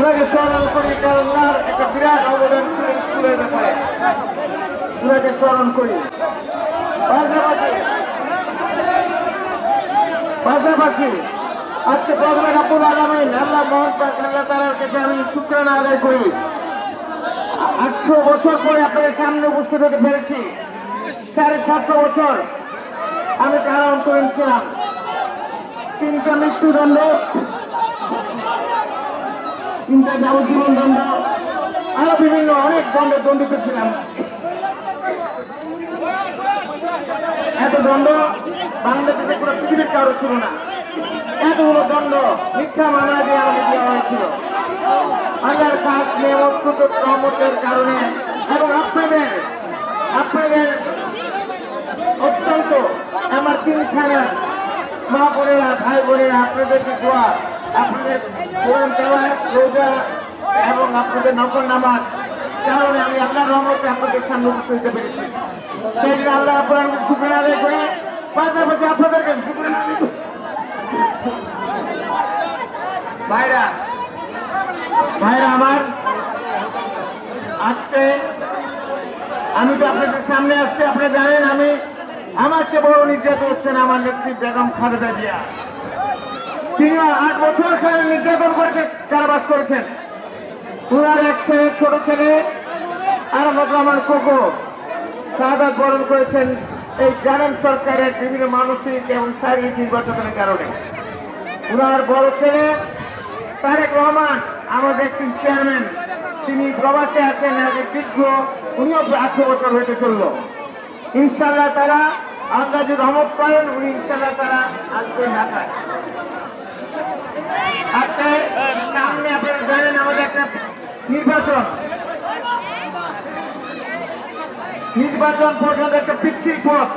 আপনাকে স্মরণ করি কারণ একটা বিরাট অবদান ছিল স্কুলের ব্যাপারে। ওনাকে স্মরণ করি। পাশাপাশি আজকে প্রথমে রাবুল আলমিন আল্লাহ মোহন আল্লাহ তালার কাছে আমি শুক্রানা আদায় করি। আটশো বছর পরে আপনাদের সামনে উপস্থিত হতে পেরেছি। সাড়ে সাতশো বছর আমি কারণ করেছিলাম তিনটা মৃত্যুদণ্ড তিনটা যাবজ্জীবন দণ্ড আরও বিভিন্ন অনেক দণ্ড দণ্ডিত ছিলাম। এত দণ্ড বাংলাদেশে পুরো পৃথিবীর কারও ছিল না। এতগুলো দণ্ড মিথ্যা মামলা দিয়ে আমাকে দেওয়া হয়েছিল আল্লাহর কাজ নিয়মত রহমতের কারণে এবং আপনাদের আপনাদের অত্যন্ত আমার তিনখানা মা বোনেরা, ভাই বোনেরা আপনাদের যে দোয়া আপনাদের কোরআন দেওয়া রোজা এবং আপনাদের নকল নামাজ কারণে আমি আল্লাহ রহমতে আপনাদের সামনে উপস্থিত পেরেছি সেই জন্য আল্লাহ আপনার শুক্রিয়া আদায় করে পাশাপাশি আপনাদের কাছে শুক্রিয়া ভাইরা ভাইরা আমার আজকে আমি তো আপনাদের সামনে আসছি আপনি জানেন আমি আমার চেয়ে বড় নির্যাতন হচ্ছেন আমার নেত্রী বেগম খালেদা জিয়া তিনি আট বছর খানে নির্যাতন করেছে, কারাবাস করেছেন ওনার এক ছেলে ছোট ছেলে আর আমার কোকো শাহাদ বরণ করেছেন এই জানেন সরকারের বিভিন্ন মানসিক এবং শারীরিক নির্বাচনের কারণে। উনার বড় ছেলে তারেক রহমান, আমাদের একটি চেয়ারম্যান তিনি প্রবাসে আছেন আগে দীর্ঘ উনিও আঠারো বছর হইতে চলল। ইনশাল্লাহ তারা আল্লাহ যদি রহমত করেন উনি ইনশাল্লাহ তারা আসবেন ঢাকায়। আজকে সামনে আপনারা জানেন আমাদের একটা নির্বাচন। নির্বাচন পর্যন্ত একটা পিচ্ছিল পথ।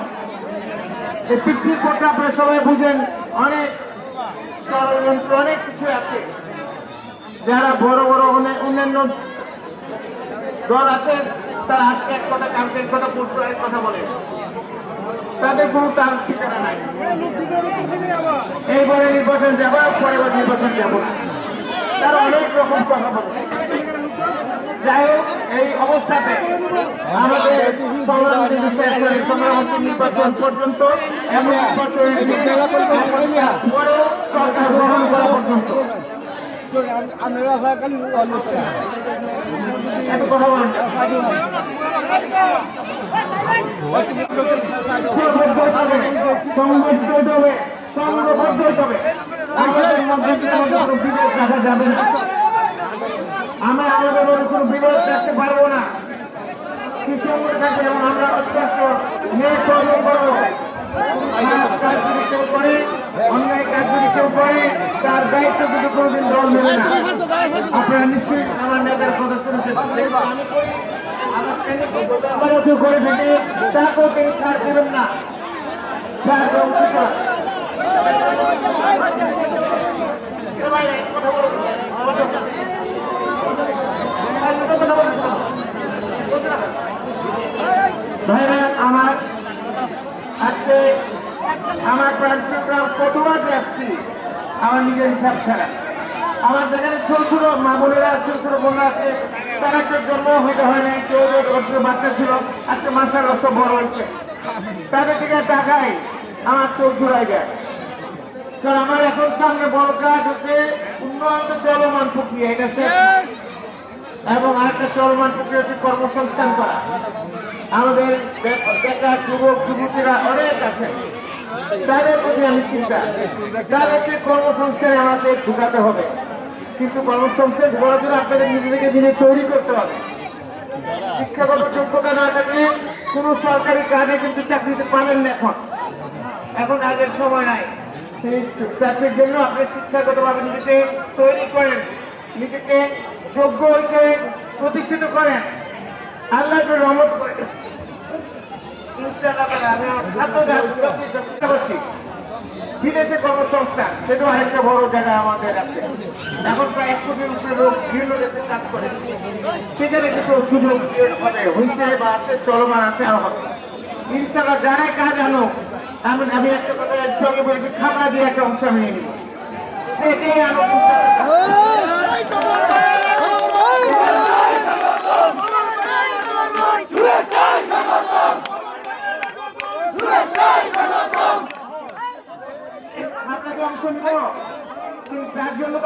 এই পিচ্ছিল পথটা আপনারা সবাই বুঝেন, অনেক ষড়যন্ত্র, অনেক কিছু আছে। যারা বড় বড় অনে- অন্যান্য দল আছে তারা আজকে এক কথা, কালকে এক কথা, পরশু এক কথা বলে তাদের কোনো তার ঠিকানা নাই। এইবারে নির্বাচন যাব পরের নির্বাচন যাব। তারা অনেক রকম কথা বলে। যাই হোক, এই অবস্থাতে আমাদের নির্বাচন পর্যন্ত এমন সরকার গ্রহণ করা পর্যন্ত। কথা আমরা আমাদের কোনো বিরোধ রাখতে পারব না। কৃষকের কাছে মেয়ে করব কাজ যদি করে অন্যায় কাজ যদি করে তার দায়িত্ব আপনারা নিশ্চয়ই আমার নেতার কথা আমার করে থাকে ছাড় দেবেন না ছাড় আমার আজকে আমার প্রান্তিকরাম কতবার আসছি আমার নিজের হিসাব ছাড়া। আমার যেখানে ছোট ছোট মা বোনেরা ছোট ছোট বোনরা আছে তারা কেউ জন্ম হইতে হয় নাই, কেউ ওদের বাচ্চা ছিল, আজকে মাসার রক্ত বড় হয়েছে। তাদের থেকে টাকায় আমার চোখ ঘুরাই যায়। কারণ আমার এখন সামনে বড় কাজ হচ্ছে উন্নয়ন চলমান প্রক্রিয়া, এটা শেষ এবং আরেকটা চলমান প্রক্রিয়া হচ্ছে কর্মসংস্থান করা। আমাদের বেকার যুবক, যুবতীরা অনেক আছে। তাদের প্রতি আমি চিন্তা। তাদেরকে কর্মসংস্থানে আমাদের ঢুকাতে হবে। কিন্তু কর্মসংস্থান ঢোকানোর জন্য আপনাদের নিজেদেরকে দিনে তৈরি করতে হবে। শিক্ষাগত যোগ্যতা না থাকলে কোনো সরকারি কাজে কিন্তু চাকরিতে পাবেন না এখন। এখন আগের সময় নাই। সেই চাকরির জন্য আপনি শিক্ষাগতভাবে নিজেকে তৈরি করেন, নিজেকে যোগ্য হিসেবে প্রতিষ্ঠিত করেন। আল্লাহ একটু রহমত করেন ইনশাআল্লাহ তাআলা আমি আমার ছাত্রদের বিদেশে কর্মসংস্থান সেটাও আরেকটা বড় জায়গা আমাদের আছে এখন প্রায় এক কোটির উপরে লোক বিভিন্ন দেশে কাজ করে সেখানে কিছু সুযোগ মানে হয়েছে বা আছে চলমান আছে আর হবে ইনশাআল্লাহ যারাই কাজ আনো আমি আমি একটা কথা একটু আগে বলেছি খাবড়া দিয়ে একটা অংশ আমি নিয়ে নিব সেটাই আনো ইনশাআল্লাহ।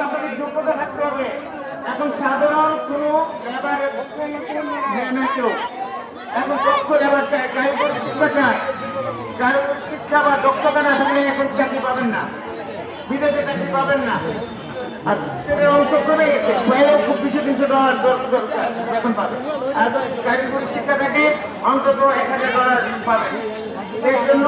আপনাদের যোগ্যতা থাকতে হবে এখন সাধারণ কোনো লেবারের নেয় এখন দক্ষ লেবার কারিগরি শিক্ষা চায় কারিগরি শিক্ষা বা দক্ষতা না থাকলে এখন চাকরি পাবেন না। বিদেশে চাকরি পাবেন না। আর সেটার অংশ কমে খুব বেশি তিনশো ডলার বেতন আর কারিগরি শিক্ষা থাকে অন্তত এক হাজার ডলার পাবে সেই জন্য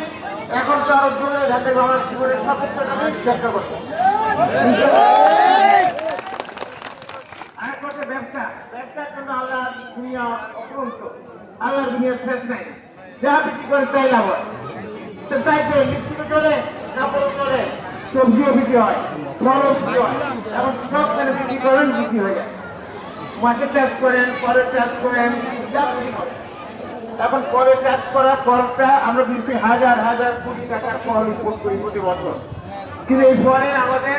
এখন তো আরও দূরে ঢাকা আমার ব্যবসা। ব্যবসার জন্য আল্লাহ দুনিয়া অপরন্ত আল্লাহ যা বিক্রি করে তাই লাভ হয়। সে তাই তো চলে, কাপড়ও চলে, সবজিও বিক্রি হয়, ফলও বিক্রি হয়, এবং সব মানে বিক্রি করেন বিক্রি হয়ে যায়। মাছের চাষ করেন পরের চাষ করেন, যা বিক্রি করেন। এখন পরে চাষ করা ফলটা আমরা কিন্তু হাজার হাজার কোটি টাকার ফল ইম্পোর্ট করি প্রতি বছর কিন্তু এই ফলে আমাদের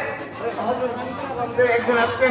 একজন আজকে